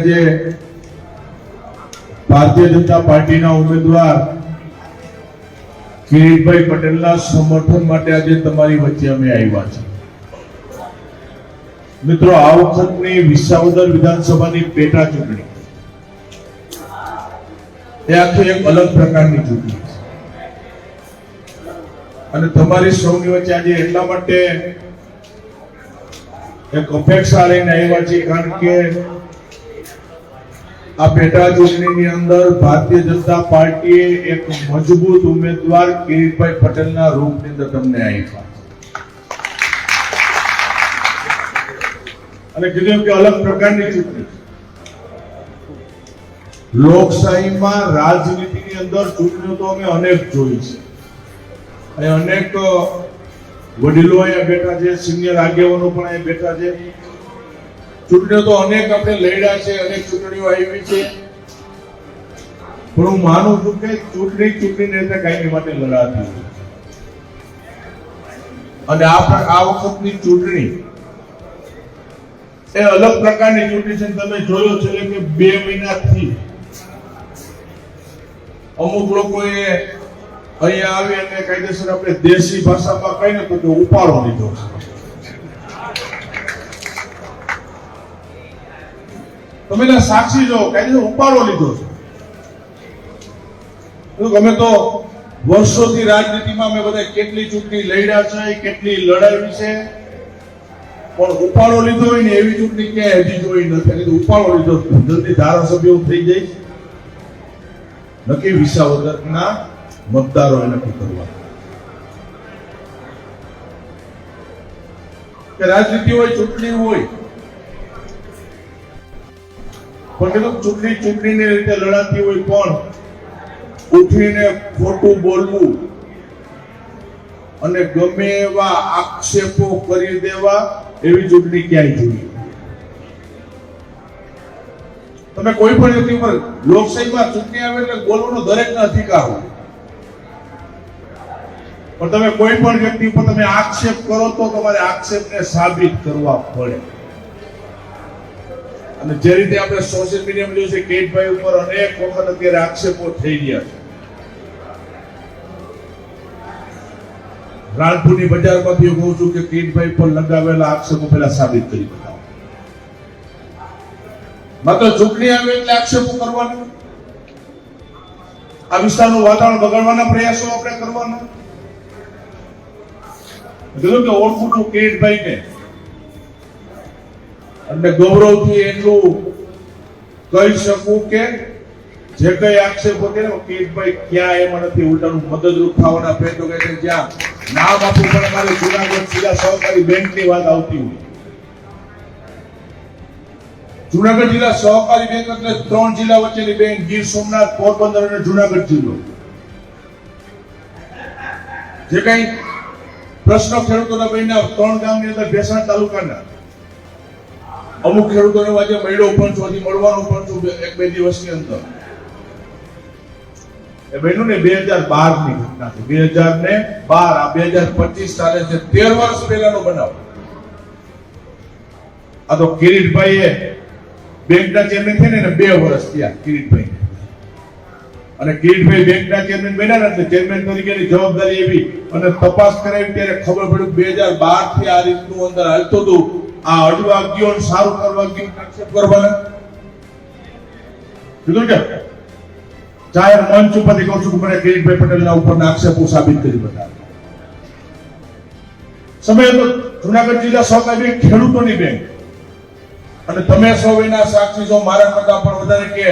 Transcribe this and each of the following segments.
જે ભારતીય જનતા પાર્ટીના ઉમેદવાર કિરીટભાઈ પટેલના સમર્થન માટે આજે તમારી વચ્ચે અમે આવ્યા છીએ. મિત્રો, આ વખતની વિસાવદર વિધાનસભાની પેટા ચૂંટણી. એ આખી એક અલગ પ્રકારની ચૂંટણી છે. અને તમારી સૌની વચ્ચે આજે એટલા માટે એક અપેક્ષા લઈને આવ્યા છીએ, કારણ કે આ પેટા ચૂંટણીની અંદર ભારતીય જનતા પાર્ટીએ એક મજબૂત ઉમેદવાર કિરીટભાઈ પટેલના રૂપની અંદર તમને આપ્યા અને કીધું કે અલગ પ્રકારની ચૂંટણી લોકશાહીમાં રાજનીતિની અંદર ચૂંટણીઓ તો અમે અનેક જોઈ છે. અને અનેક વડીલો અહીંયા બેઠા છે, સિનિયર આગેવાનો પણ અહીંયા બેઠા છે. ચૂંટણીઓ તો અનેક આપણે લડ્યા છે, અનેક ચૂંટણીઓ આવી છે. પણ હું માનું છું કે ચૂંટણી ચૂંટણી રીતે કાયમી માટે લડાતી અને આ આ વખતની ચૂંટણી એ અલગ પ્રકારની ચૂંટણી છે તમે જોયો છે કે બે મહિનાથી અમુક લોકોએ અહીંયા આવી અને કાયદેસર આપણે દેશી ભાષામાં કહીને તો ઉપાડો લીધો છે. તમે એના સાક્ષી જો કાયદેસર ઉપાડો લીધો છે. ગમે તો વર્ષોથી રાજનીતિમાં અમે બધા કેટલી ચૂંટણી લડ્યા છે, કેટલી લડાઈ છે, પણ ઉપાડો લીધો હોય ને એવી ચૂંટણી ક્યાંય હજી જોઈ નથી. ઉપાડો લીધો જલ્દી ધારાસભ્ય થઈ જઈશ નક્કી વિસાવદરના મતદારોએ નક્કી કરવા. કે રાજનીતિ હોય, ચૂંટણી હોય પણ કીધું ચૂંટણી ચૂંટણીની રીતે લડાતી હોય પણ ઉઠીને ખોટું બોલવું અને ગમે એવા આક્ષેપો કરી દેવા એવી ચૂંટણી ક્યાંય જોઈએ તમે કોઈ પણ વ્યક્તિ પર લોકશાહીમાં ચૂંટણી આવે એટલે બોલવાનો દરેક અધિકાર હોય. પણ તમે કોઈ પણ વ્યક્તિ પર તમે આક્ષેપ કરો તો તમારે આક્ષેપને સાબિત કરવા પડે. અને જે રીતે આપણે સોશિયલ મીડિયામાં જોયું છે કેટભાઈ ઉપર અનેક વખત અત્યારે આક્ષેપો થઈ રહ્યા છે. રાણપુરની બજારમાંથી કહું છું કે કેટભાઈ પર લગાવેલા આક્ષેપો પહેલા સાબિત કરી બતાવો. માત્ર ચૂંટણી આવે એટલે આક્ષેપો કરવાના. આ વિસ્તારનું વાતાવરણ બગાડવાના પ્રયાસો આપણે કરવાના. કીધું કે ઓળખું છું કિરીટભાઈ ને અને ગૌરવથી એટલું કહી શકું કે જે કઈ આક્ષેપ વગેરે ને ક્યાં એમાં નથી ઉલટાનું મદદરૂપ થવાના પ્રયત્નો કરે છે. જ્યાં નામ આપવું પણ અમારે જુનાગઢ જિલ્લા સહકારી બેંકની વાત આવતી હોય. જુનાગઢ જિલ્લા સહકારી બેંક એટલે ત્રણ જિલ્લા વચ્ચેની બેંક, ગીર સોમનાથ, પોરબંદર અને જુનાગઢ જિલ્લો. જે કઈ પ્રશ્ન ખેડૂતોના ભાઈના ત્રણ ગામની અંદર ભેસાણ તાલુકાના. અમુક ખેડૂતોને આજે મળ્યો પણ છું હજી મળવાનું પણ છું એક બે દિવસની અંદર. એ બન્યું ને બે હજાર બારની ઘટના છે બે હજાર ને બાર, આ બે હજાર પચીસ ચાલે છે તેર વર્ષ પહેલાનો બનાવ. આ તો કિરીટભાઈએ બેંકના ચેરમેન થઈને ને બે વર્ષ થયા કિરીટભાઈ. અને કિરીટભાઈ બેંકના ચેરમેન બન્યા ને ચેરમેન તરીકેની જવાબદારી એવી. અને તપાસ કરાવી ત્યારે ખબર પડી બે હજાર બારથી આ રીતનું અંદર હાલતું હતું. આ અડવા ગયો સારું કરવા ગયો. કહું છું મને કિરીટભાઈ પટેલના ઉપરના આક્ષેપો સાબિત કરી સમય હતો, જુનાગઢ જિલ્લા સહકારી ખેડૂતોની બેંક. અને તમે સૌ એના સાક્ષી છો, મારા કરતા પણ વધારે કે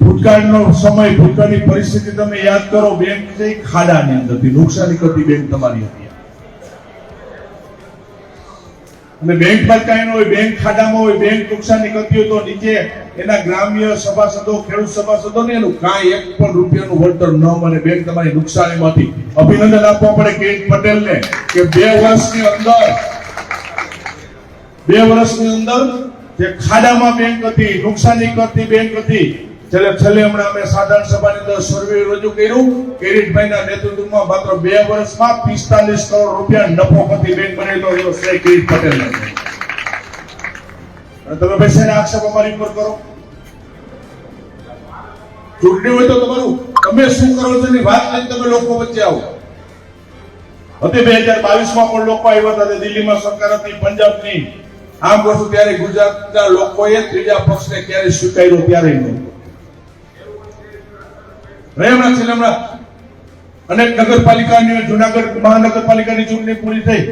ભૂતકાળનો સમય, ભૂતકાળની પરિસ્થિતિ તમે યાદ કરો, બેંક છે ખાડાની અંદરથી નુકસાની કરતી બેંક તમારી હતી. અને બેંકમાં કાંઈ ન હોય, બેંક ખાડામાં હોય, બેંક નુકસાની કરતી હોય તો નીચે એના ગ્રામ્ય સભાસદો, ખેડૂત સભાસદો ને એનું કાંઈ એક પણ રૂપિયાનું વળતર ન મળે. બેંક તમારી નુકસાનીમાંથી અભિનંદન આપવા પડે કિરીટ પટેલને કે બે વર્ષની અંદર, બે વર્ષની અંદર જે ખાડામાં બેંક હતી, નુકસાની કરતી બેંક હતી છેલ્લે છેલ્લે હમણાં અમે સાધારણ સભાની અંદર સર્વે રજૂ કર્યું. કિરીટભાઈના નેતૃત્વમાં માત્ર બે વર્ષમાં પિસ્તાલીસ કરોડ રૂપિયા નફો કરતી બેંક બનેલો હતો, શ્રી કિરીટ પટેલ અને તમે પૈસાના આક્ષેપ અમારી ઉપર કરો? ચૂંટણી હોય તો તમારું. તમે શું કરો છો એની વાત લઈને તમે લોકો વચ્ચે આવો. હતી બે હજાર બાવીસમાં પણ લોકો આવ્યા હતા, દિલ્હીમાં સરકાર હતી, પંજાબની. આમ વર્ષો ત્યારે ગુજરાતના લોકોએ ત્રીજા પક્ષને ક્યારે સ્વીકાર્યો ત્યારે નહીં છેલ્લે હમણાં અનેક નગરપાલિકાની જુનાગઢ મહાનગરપાલિકાની ચૂંટણી પૂરી થઈ.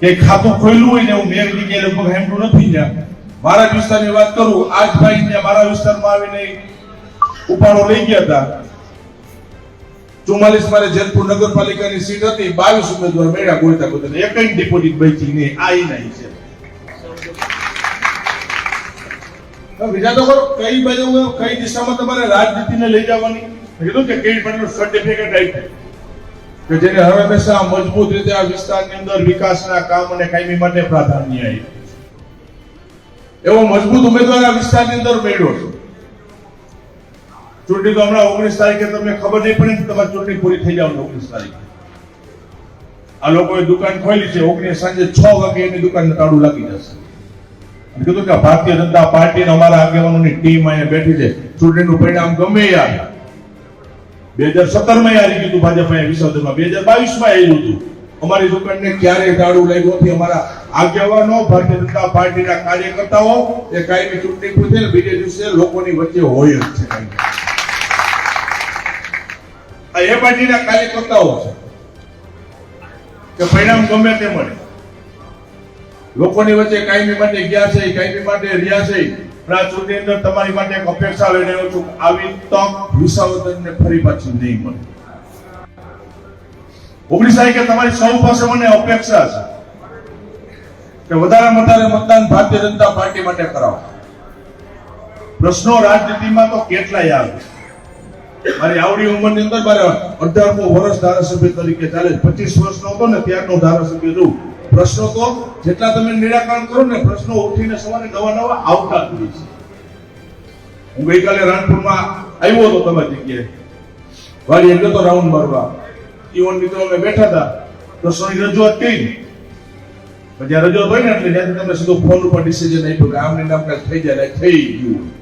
કે ખાતું ખોલ્યું હોય ને હું મેર જગ્યાએ લગભગ હેમતું નથી ત્યાં. મારા વિસ્તારની વાત કરું, આજ ભાઈ ત્યાં મારા વિસ્તારમાં આવીને ઉપાડો લઈ ગયા હતા. ચુમ્માલીસ મારે જેતપુર નગરપાલિકાની સીટ હતી, બાવીસ ઉમેદવાર મેળ્યા ગોળતા ગોતા એક ડિપોઝિટ બચી નહીં, આ ઈ નહીં છે હવે વિચાર તો કરો કઈ બાજુ કઈ દિશામાં તમારે રાજનીતિને લઈ જવાની? કીધું કે કેવી પણ સર્ટિફિકેટ આપ્યું કે જેને હવે હંમેશા મજબૂત રીતે આ વિસ્તારની અંદર વિકાસના કામ અને કાયમી માટે પ્રાધાન્ય આપ્યું એવો મજબૂત ઉમેદવાર આ વિસ્તારની અંદર મેળવ્યો છે. ચૂંટણી તો હમણાં ઓગણીસ તારીખે તમને ખબર નહીં પડે કે તમારી ચૂંટણી પૂરી થઈ જાવ ઓગણીસ તારીખે. આ લોકોએ દુકાન ખોલી છે, ઓગણીસ સાંજે છ વાગે એની દુકાન તાળું લાગી જશે. અને કીધું કે ભારતીય જનતા પાર્ટી અને અમારા આગેવાનોની ટીમ અહીંયા બેઠી છે. ચૂંટણીનું પરિણામ ગમે યાર બે હજાર સત્તરમાં હારી કીધું ભાજપ અહીંયા વિસર્જનમાં બે હજાર બાવીસમાં આવ્યું હતું. અમારી દુકાનને ક્યારે તાળું લાગ્યું નથી. અમારા આગેવાનો, ભારતીય જનતા પાર્ટીના કાર્યકર્તાઓ, એ કાયમી ચૂંટણી પૂછે બીજે દિવસે લોકોની વચ્ચે હોય જ છે કાંઈ. એ પાર્ટીના કાર્યકર્તાઓ છે. કે પરિણામ ગમે તે મળે. લોકોની વચ્ચે કાયમી માટે ગયા છે કાયમી માટે રહ્યા છે આ અંદર તમારી માટે એક અપેક્ષા લઈ રહ્યો છું આવી તક વિસાવદનને ફરી પાછી નહીં મળે. ઓગણીસ તારીખે તમારી સૌ પાસે મને અપેક્ષા છે કે વધારે વધારે મતદાન ભારતીય જનતા પાર્ટી માટે કરાવો. પ્રશ્નો રાજનીતિમાં તો કેટલાય આવે. મારી આવડી ઉંમરની અંદર મારે અઢારમું વર્ષ ધારાસભ્ય તરીકે ચાલે પચીસ વર્ષનો હતો ને ત્યારનો ધારાસભ્ય છું. પ્રશ્નો તો જેટલા તમે નિરાકરણ કરો ને પ્રશ્નો ઉઠીને સવારે નવા નવા આવતા જ હોય છે. હું ગઈકાલે રાણપુરમાં આવ્યો હતો તમારી જગ્યાએ. વાળી એમ તો રાઉન્ડ મારવા. ઈવન મિત્રો અમે બેઠા હતા. પ્રશ્નોની રજૂઆત કરી. પછી રજૂઆત હોય ને એટલે જ્યાંથી તમે સીધો ફોન ઉપર ડિસિઝન આપ્યું કે આમને નામ થઈ જાય થઈ ગયું.